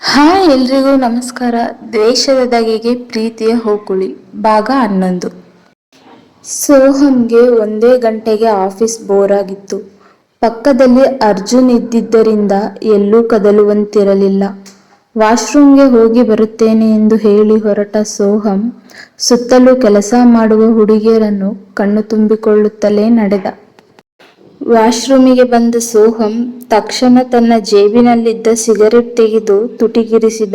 Hi ಎಲ್ರಿಗೂ ನಮಸ್ಕಾರ. ದ್ವೇಷದ ದಗೆಗೆ ಪ್ರೀತಿಯ ಹೋಕುಳಿ. ಭಾಗ ಹನ್ನೊಂದು. ಸೋಹಂಗೆ ಒಂದೇ ಗಂಟೆಗೆ ಆಫೀಸ್ ಬೋರ್ ಆಗಿತ್ತು ಪಕ್ಕದಲ್ಲಿ ಅರ್ಜುನ್ ಇದ್ದಿದ್ದರಿಂದ ಎಲ್ಲೂ ಕದಲುವಂತಿರಲಿಲ್ಲ. ವಾಶ್ರೂಮ್ಗೆ ಹೋಗಿ ಬರುತ್ತೇನೆ ಎಂದು ಹೇಳಿ ಹೊರಟ ಸೋಹಂ ಸುತ್ತಲೂ ಕೆಲಸ ಮಾಡುವ ಹುಡುಗಿಯರನ್ನು ಕಣ್ಣು ತುಂಬಿಕೊಳ್ಳುತ್ತಲೇ ನಡೆದ. ವಾಶ್ರೂಮಿಗೆ ಬಂದ ಸೋಹಂ ತಕ್ಷಣ ತನ್ನ ಜೇಬಿನಲ್ಲಿದ್ದ ಸಿಗರೆಟ್ ತೆಗೆದು ತುಟಿಗಿರಿಸಿದ.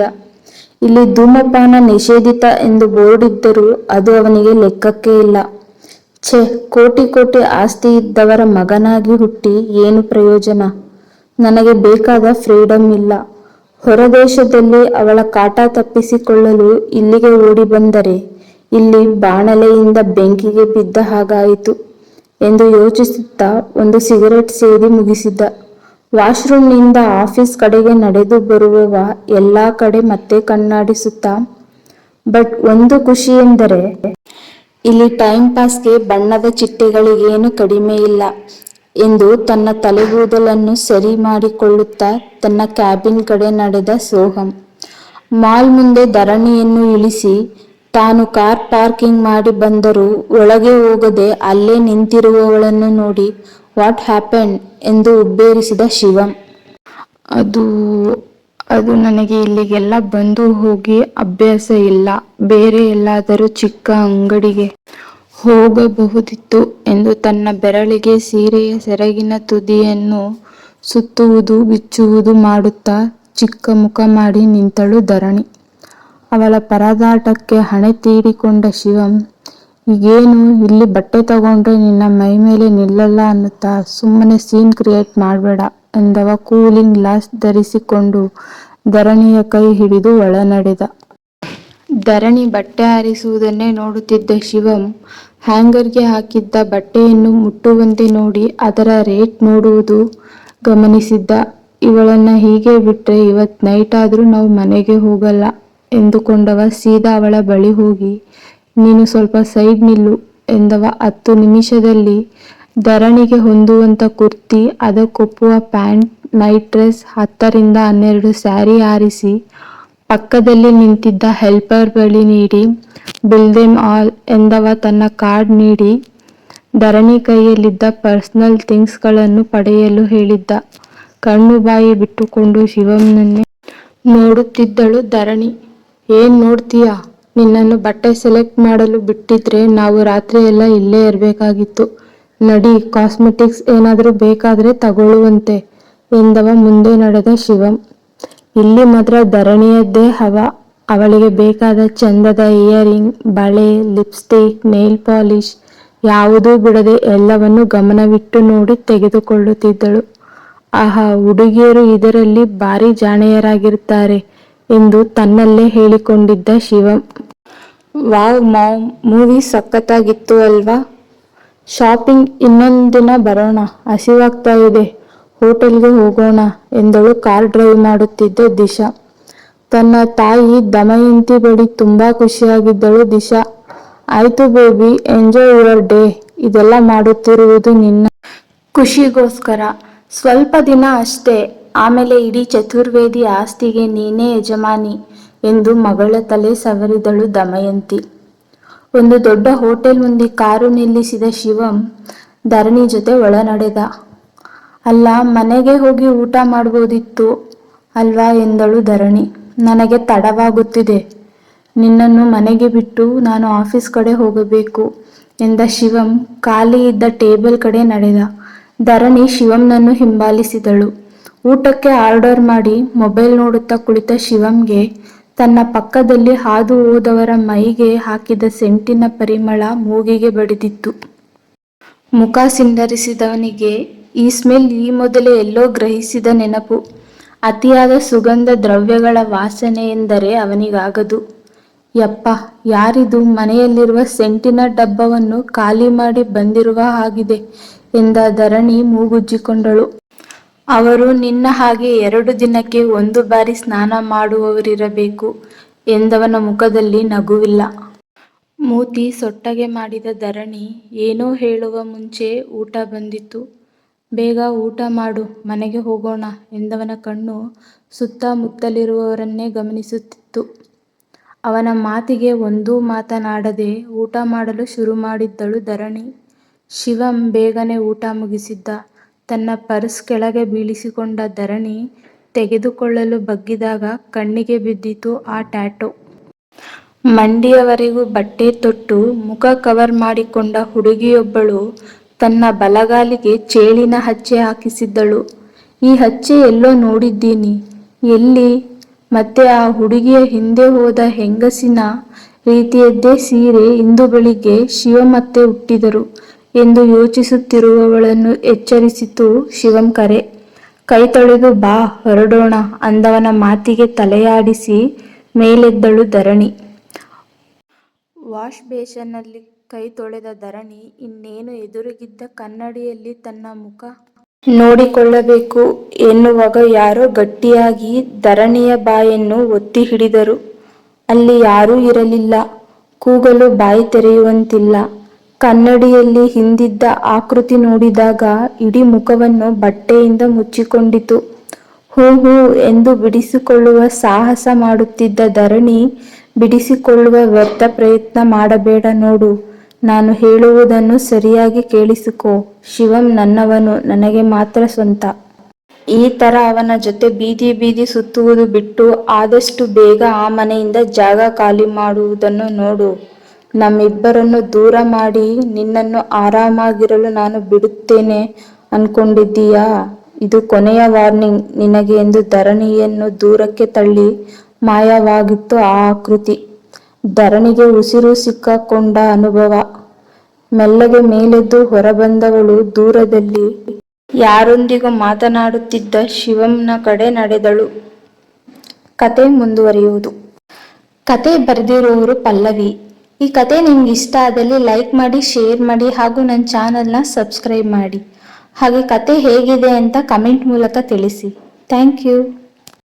ಇಲ್ಲಿ ಧೂಮಪಾನ ನಿಷೇಧಿತ ಎಂದು ಬೋರ್ಡ್ ಇದ್ದರೂ ಅದು ಅವನಿಗೆ ಲೆಕ್ಕಕ್ಕೆ ಇಲ್ಲ. ಛೆ, ಕೋಟಿ ಕೋಟಿ ಆಸ್ತಿ ಇದ್ದವರ ಮಗನಾಗಿ ಹುಟ್ಟಿ ಏನು ಪ್ರಯೋಜನ? ನನಗೆ ಬೇಕಾದ ಫ್ರೀಡಮ್ ಇಲ್ಲ. ಹೊರದೇಶದಲ್ಲಿ ಅವಳ ಕಾಟ ತಪ್ಪಿಸಿಕೊಳ್ಳಲು ಇಲ್ಲಿಗೆ ಓಡಿ ಬಂದರೆ, ಇಲ್ಲಿ ಬಾಣಲೆಯಿಂದ ಬೆಂಕಿಗೆ ಬಿದ್ದ ಹಾಗಾಯಿತು. ಎಂದು ಯೋಚಿಸುತ್ತಾ ಒಂದು ಸಿಗರೆಟ್ ಸೇದಿ ಮುಗಿಸಿದ್ದ ವಾಶ್ರೂಮ್ನಿಂದ ಆಫೀಸ್ ಕಡೆಗೆ ನಡೆದು ಬರುವವ ಎಲ್ಲಾ ಕಡೆ ಮತ್ತೆ ಕಣ್ಣಾಡಿಸುತ್ತಾ, ಬಟ್ ಒಂದು ಖುಷಿ ಎಂದರೆ ಇಲ್ಲಿ ಟೈಮ್ ಪಾಸ್ಗೆ ಬಣ್ಣದ ಚಿಟ್ಟೆಗಳಿಗೇನು ಕಡಿಮೆ ಇಲ್ಲ ಎಂದು ತನ್ನ ತಲೆಗೂದಲನ್ನು ಸರಿ ಮಾಡಿಕೊಳ್ಳುತ್ತಾ ತನ್ನ ಕ್ಯಾಬಿನ್ ಕಡೆ ನಡೆದ ಸೋಹಂ. ಮಾಲ್ ಮುಂದೆ ಧರಣಿಯನ್ನು ಇಳಿಸಿ ತಾನು ಕಾರ್ ಪಾರ್ಕಿಂಗ್ ಮಾಡಿ ಬಂದರೂ ಒಳಗೆ ಹೋಗದೆ ಅಲ್ಲೇ ನಿಂತಿರುವವಳನ್ನು ನೋಡಿ, ವಾಟ್ ಹ್ಯಾಪನ್ ಎಂದು ಉಬ್ಬೇರಿಸಿದ ಶಿವಂ. ಅದು ಅದು ನನಗೆ ಇಲ್ಲಿಗೆಲ್ಲ ಬಂದು ಹೋಗಿ ಅಭ್ಯಾಸ ಇಲ್ಲ. ಬೇರೆ ಎಲ್ಲಾದರೂ ಚಿಕ್ಕ ಅಂಗಡಿಗೆ ಹೋಗಬಹುದಿತ್ತು ಎಂದು ತನ್ನ ಬೆರಳಿಗೆ ಸೀರೆಯ ಸೆರಗಿನ ತುದಿಯನ್ನು ಸುತ್ತುವುದು, ಬಿಚ್ಚುವುದು ಮಾಡುತ್ತಾ ಚಿಕ್ಕ ಮುಖ ಮಾಡಿ ನಿಂತಳು ಧರಣಿ. ಅವಳ ಪರದಾಟಕ್ಕೆ ಹಣೆ ತೀಡಿಕೊಂಡ ಶಿವಂ, ಈಗೇನು? ಇಲ್ಲಿ ಬಟ್ಟೆ ತಗೊಂಡ್ರೆ ನಿನ್ನ ಮೈ ಮೇಲೆ ನಿಲ್ಲಲ್ಲ ಅನ್ನುತ್ತಾ? ಸುಮ್ಮನೆ ಸೀನ್ ಕ್ರಿಯೇಟ್ ಮಾಡಬೇಡ, ಎಂದವ ಕೂಲಿಂಗ್ ಗ್ಲಾಸ್ ಧರಿಸಿಕೊಂಡು ಧರಣಿಯ ಕೈ ಹಿಡಿದು ಒಳನಡೆದ. ಧರಣಿ ಬಟ್ಟೆ ಆರಿಸುವುದನ್ನೇ ನೋಡುತ್ತಿದ್ದ ಶಿವಂ, ಹ್ಯಾಂಗರ್ಗೆ ಹಾಕಿದ್ದ ಬಟ್ಟೆಯನ್ನು ಮುಟ್ಟುವಂತೆ ನೋಡಿ ಅದರ ರೇಟ್ ನೋಡುವುದು ಗಮನಿಸಿದ್ದ. ಇವಳನ್ನ ಹೀಗೆ ಬಿಟ್ರೆ ಇವತ್ತು ನೈಟ್ ಆದರೂ ನಾವು ಮನೆಗೆ ಹೋಗಲ್ಲ. ಎಂದುಕೊಂಡವ, ಸೀದಾ ಅವಳ ಬಳಿ ಹೋಗಿ, ನೀನು ಸ್ವಲ್ಪ ಸೈಡ್ ನಿಲ್ಲು ಎಂದವ. ಹತ್ತು ನಿಮಿಷದಲ್ಲಿ ಧರಣಿಗೆ ಹೊಂದುವಂಥ ಕುರ್ತಿ, ಅದಕ್ಕೊಪ್ಪುವ ಪ್ಯಾಂಟ್, ನೈಟ್ ಡ್ರೆಸ್, ಹತ್ತರಿಂದ ಹನ್ನೆರಡು ಸ್ಯಾರಿ ಆರಿಸಿ ಪಕ್ಕದಲ್ಲಿ ನಿಂತಿದ್ದ ಹೆಲ್ಪರ್ ಬಳಿ ನೀಡಿ, ಬಿಲ್ ದೆಮ್ ಆಲ್ ಎಂದವ ತನ್ನ ಕಾರ್ಡ್ ನೀಡಿ, ಧರಣಿ ಕೈಯಲ್ಲಿದ್ದ ಪರ್ಸನಲ್ ಥಿಂಗ್ಸ್ಗಳನ್ನು ಪಡೆಯಲು ಹೇಳಿದ್ದ. ಕಣ್ಣು ಬಾಯಿ ಬಿಟ್ಟುಕೊಂಡು ಶಿವಂನನ್ನೇ ನೋಡುತ್ತಿದ್ದಳು ಧರಣಿ. ಏನ್ ನೋಡ್ತೀಯಾ? ನಿನ್ನನ್ನು ಬಟ್ಟೆ ಸೆಲೆಕ್ಟ್ ಮಾಡಲು ಬಿಟ್ಟಿದ್ರೆ ನಾವು ರಾತ್ರಿ ಎಲ್ಲ ಇಲ್ಲೇ ಇರಬೇಕಾಗಿತ್ತು. ನಡಿ, ಕಾಸ್ಮೆಟಿಕ್ಸ್ ಏನಾದರೂ ಬೇಕಾದ್ರೆ ತಗೊಳ್ಳುವಂತೆ, ಎಂದವ ಮುಂದೆ ನಡೆದ ಶಿವಂ. ಇಲ್ಲಿ ಮಾತ್ರ ಧರಣಿಯದ್ದೇ ಹವ. ಅವಳಿಗೆ ಬೇಕಾದ ಚಂದದ ಇಯರಿಂಗ್, ಬಳೆ, ಲಿಪ್ಸ್ಟಿಕ್, ನೇಲ್ ಪಾಲಿಶ್, ಯಾವುದೂ ಬಿಡದೆ ಎಲ್ಲವನ್ನು ಗಮನವಿಟ್ಟು ನೋಡಿ ತೆಗೆದುಕೊಳ್ಳುತ್ತಿದ್ದಳು. ಆಹಾ, ಹುಡುಗಿಯರು ಇದರಲ್ಲಿ ಭಾರಿ ಜಾಣೆಯರಾಗಿರುತ್ತಾರೆ. ಎಂದು ತನ್ನಲ್ಲೇ ಹೇಳಿಕೊಂಡಿದ್ದ ಶಿವಂ. ವಾವ್ ಮಾವ್ ಮೂವಿ ಸಖತ್ತಾಗಿತ್ತು ಅಲ್ವಾ? ಶಾಪಿಂಗ್ ಇನ್ನೊಂದು ದಿನ ಬರೋಣ ಹಸಿವಾಗ್ತಾ ಇದೆ ಹೋಟೆಲ್ಗೆ ಹೋಗೋಣ ಎಂದಳು ಕಾರ್ ಡ್ರೈವ್ ಮಾಡುತ್ತಿದ್ದ ದಿಶಾ. ತನ್ನ ತಾಯಿ ದಮಯಂತಿ ಬಳಿ ತುಂಬಾ ಖುಷಿಯಾಗಿದ್ದಳು ದಿಶಾ. ಆಯ್ತು ಬೇಬಿ ಎಂಜಾಯ್ ಯುವರ್ ಡೇ ಇದೆಲ್ಲ ಮಾಡುತ್ತಿರುವುದು ನಿನ್ನ. ಖುಷಿಗೋಸ್ಕರ ಸ್ವಲ್ಪ ದಿನ ಅಷ್ಟೇ ಆಮೇಲೆ ಇಡೀ ಚತುರ್ವೇದಿ ಆಸ್ತಿಗೆ ನೀನೇ ಯಜಮಾನಿ ಎಂದು ಮಗಳ ತಲೆ ಸವರಿದಳು ದಮಯಂತಿ. ಒಂದು ದೊಡ್ಡ ಹೋಟೆಲ್ ಮುಂದೆ ಕಾರು ನಿಲ್ಲಿಸಿದ ಶಿವಂ ಧರಣಿ ಜೊತೆ ಒಳನಡೆದ. ಅಲ್ಲ, ಮನೆಗೆ ಹೋಗಿ ಊಟ ಮಾಡ್ಬೋದಿತ್ತು ಅಲ್ವಾ ಎಂದಳು ಧರಣಿ. ನನಗೆ ತಡವಾಗುತ್ತಿದೆ. ನಿನ್ನನ್ನು ಮನೆಗೆ ಬಿಟ್ಟು ನಾನು ಆಫೀಸ್ ಕಡೆ ಹೋಗಬೇಕು ಎಂದ ಶಿವಂ. ಖಾಲಿ ಇದ್ದ ಟೇಬಲ್ ಕಡೆ ನಡೆದ. ಧರಣಿ ಶಿವಂನನ್ನು ಹಿಂಬಾಲಿಸಿದಳು. ಊಟಕ್ಕೆ ಆರ್ಡರ್ ಮಾಡಿ ಮೊಬೈಲ್ ನೋಡುತ್ತಾ ಕುಳಿತ ಶಿವಂಗೆ ತನ್ನ ಪಕ್ಕದಲ್ಲಿ ಹಾದು ಹೋದವರ ಮೈಗೆ ಹಾಕಿದ ಸೆಂಟಿನ ಪರಿಮಳ ಮೂಗಿಗೆ ಬಡಿದಿತ್ತು. ಮುಖ ಸಿಂಡರಿಸಿದವನಿಗೆ ಈ ಸ್ಮೆಲ್ ಈ ಮೊದಲೇ ಎಲ್ಲೋ ಗ್ರಹಿಸಿದ ನೆನಪು. ಅತಿಯಾದ ಸುಗಂಧ ದ್ರವ್ಯಗಳ ವಾಸನೆ ಎಂದರೆ ಅವನಿಗಾಗದು. ಯಪ್ಪ, ಯಾರಿದು ಮನೆಯಲ್ಲಿರುವ ಸೆಂಟಿನ ಡಬ್ಬವನ್ನು ಖಾಲಿ ಮಾಡಿ ಬಂದಿರುವ ಹಾಗಿದೆ ಎಂದ ಧರಣಿ ಮೂಗುಜ್ಜಿಕೊಂಡಳು. ಅವರು ನಿನ್ನ ಹಾಗೆ ಎರಡು ದಿನಕ್ಕೆ ಒಂದು ಬಾರಿ ಸ್ನಾನ ಮಾಡುವವರಿರಬೇಕು ಎಂದವನ ಮುಖದಲ್ಲಿ ನಗುವಿಲ್ಲ ಮೂತಿ ಸೊಟ್ಟಗೆ ಮಾಡಿದ ಧರಣಿ ಏನೋ ಹೇಳುವ ಮುಂಚೆ ಊಟ ಬಂದಿತ್ತು ಬೇಗ ಊಟ ಮಾಡು, ಮನೆಗೆ ಹೋಗೋಣ ಎಂದವನ ಕಣ್ಣು ಸುತ್ತಮುತ್ತಲಿರುವವರನ್ನೇ ಗಮನಿಸುತ್ತಿತ್ತು. ಅವನ ಮಾತಿಗೆ ಒಂದೂ ಮಾತನಾಡದೆ ಊಟ ಮಾಡಲು ಶುರು ಮಾಡಿದ್ದಳು ಧರಣಿ. ಶಿವಂ ಬೇಗನೆ ಊಟ ಮುಗಿಸಿದ್ದ. ತನ್ನ ಪರ್ಸ್ ಕೆಳಗೆ ಬೀಳಿಸಿಕೊಂಡ ಧರಣಿ ತೆಗೆದುಕೊಳ್ಳಲು ಬಗ್ಗಿದಾಗ ಕಣ್ಣಿಗೆ ಬಿದ್ದಿತು ಆ ಟ್ಯಾಟೋ. ಮಂಡಿಯವರೆಗೂ ಬಟ್ಟೆ ತೊಟ್ಟು, ಮುಖ ಕವರ್ ಮಾಡಿಕೊಂಡ ಹುಡುಗಿಯೊಬ್ಬಳು ತನ್ನ ಬಲಗಾಲಿಗೆ ಚೇಳಿನ ಹಚ್ಚೆ ಹಾಕಿಸಿದ್ದಳು. ಈ ಹಚ್ಚೆ ಎಲ್ಲೋ ನೋಡಿದ್ದೀನಿ. ಎಲ್ಲಿ? ಮತ್ತೆ ಆ ಹುಡುಗಿಯ ಹಿಂದೆ ಹೋದ ಹೆಂಗಸಿನ ರೀತಿಯದ್ದೇ ಸೀರೆ ಇಂದು ಬೆಳಿಗ್ಗೆ ಶಿವಮತ್ತೆ ಉಟ್ಟಿದ್ದರು ಎಂದು ಯೋಚಿಸುತ್ತಿರುವವಳನ್ನು ಎಚ್ಚರಿಸಿತು ಶಿವಂ ಕರೆ. ಕೈ ತೊಳೆದು ಬಾ, ಹೊರಡೋಣ, ಅಂದವನ ಮಾತಿಗೆ ತಲೆಯಾಡಿಸಿ ಮೇಲೆದ್ದಳು ಧರಣಿ. ವಾಶ್ ಬೇಸನ್ನಲ್ಲಿ ಕೈ ತೊಳೆದ ಧರಣಿ, ಇನ್ನೇನು ಎದುರಿಗಿದ್ದ ಕನ್ನಡಿಯಲ್ಲಿ ತನ್ನ ಮುಖ ನೋಡಿಕೊಳ್ಳಬೇಕು ಎನ್ನುವಾಗ ಯಾರೋ ಗಟ್ಟಿಯಾಗಿ ಧರಣಿಯ ಬಾಯನ್ನು ಒತ್ತಿ ಹಿಡಿದರು. ಅಲ್ಲಿ ಯಾರೂ ಇರಲಿಲ್ಲ. ಕೂಗಲು ಬಾಯಿ ತೆರೆಯುವಂತಿಲ್ಲ. ಕನ್ನಡಿಯಲ್ಲಿ ಹಿಂದಿದ್ದ ಆಕೃತಿ ನೋಡಿದಾಗ ಇಡೀ ಮುಖವನ್ನು ಬಟ್ಟೆಯಿಂದ ಮುಚ್ಚಿಕೊಂಡಿತು. ಹೂ ಹೂ ಎಂದು ಬಿಡಿಸಿಕೊಳ್ಳುವ ಸಾಹಸ ಮಾಡುತ್ತಿದ್ದ ಧರಣಿ ಬಿಡಿಸಿಕೊಳ್ಳುವ ವ್ಯರ್ಥ ಪ್ರಯತ್ನ ಮಾಡಬೇಡ ನೋಡು, ನಾನು ಹೇಳುವುದನ್ನು ಸರಿಯಾಗಿ ಕೇಳಿಸಿಕೋ, ಶಿವಂ ನನ್ನವನು, ನನಗೆ ಮಾತ್ರ ಸ್ವಂತ. ಈ ತರ ಅವನ ಜೊತೆ ಬೀದಿ ಬೀದಿ ಸುತ್ತುವುದು ಬಿಟ್ಟು ಆದಷ್ಟು ಬೇಗ ಆ ಮನೆಯಿಂದ ಜಾಗ ಖಾಲಿ ಮಾಡುವುದನ್ನು ನೋಡು. ನಮ್ಮಿಬ್ಬರನ್ನು ದೂರ ಮಾಡಿ ನಿನ್ನನ್ನು ಆರಾಮಾಗಿರಲು ನಾನು ಬಿಡುತ್ತೇನೆ ಅನ್ಕೊಂಡಿದ್ದೀಯಾ? ಇದು ಕೊನೆಯ ವಾರ್ನಿಂಗ್ ನಿನಗೆ ಎಂದು ಧರಣಿಯನ್ನು ದೂರಕ್ಕೆ ತಳ್ಳಿ ಮಾಯವಾಗಿತ್ತು ಆ ಆಕೃತಿ. ಧರಣಿಗೆ ಉಸಿರು ಸಿಕ್ಕಕೊಂಡ ಅನುಭವ. ಮೆಲ್ಲಗೆ ಮೇಲೆದ್ದು ಹೊರಬಂದವಳು ದೂರದಲ್ಲಿ ಯಾರೊಂದಿಗೂ ಮಾತನಾಡುತ್ತಿದ್ದ ಶಿವಂನ ಕಡೆ ನಡೆದಳು. ಕತೆ ಮುಂದುವರಿಯುವುದು. ಕತೆ ಬರೆದಿರುವವರು ಪಲ್ಲವಿ. ಈ ಕತೆ ನಿಮ್ಗೆ ಇಷ್ಟ ಆದಲ್ಲಿ ಲೈಕ್ ಮಾಡಿ, ಶೇರ್ ಮಾಡಿ ಹಾಗೂ ನನ್ನ ಚಾನಲ್ನ ಸಬ್ಸ್ಕ್ರೈಬ್ ಮಾಡಿ. ಹಾಗೆ ಕತೆ ಹೇಗಿದೆ ಅಂತ ಕಮೆಂಟ್ ಮೂಲಕ ತಿಳಿಸಿ. Thank you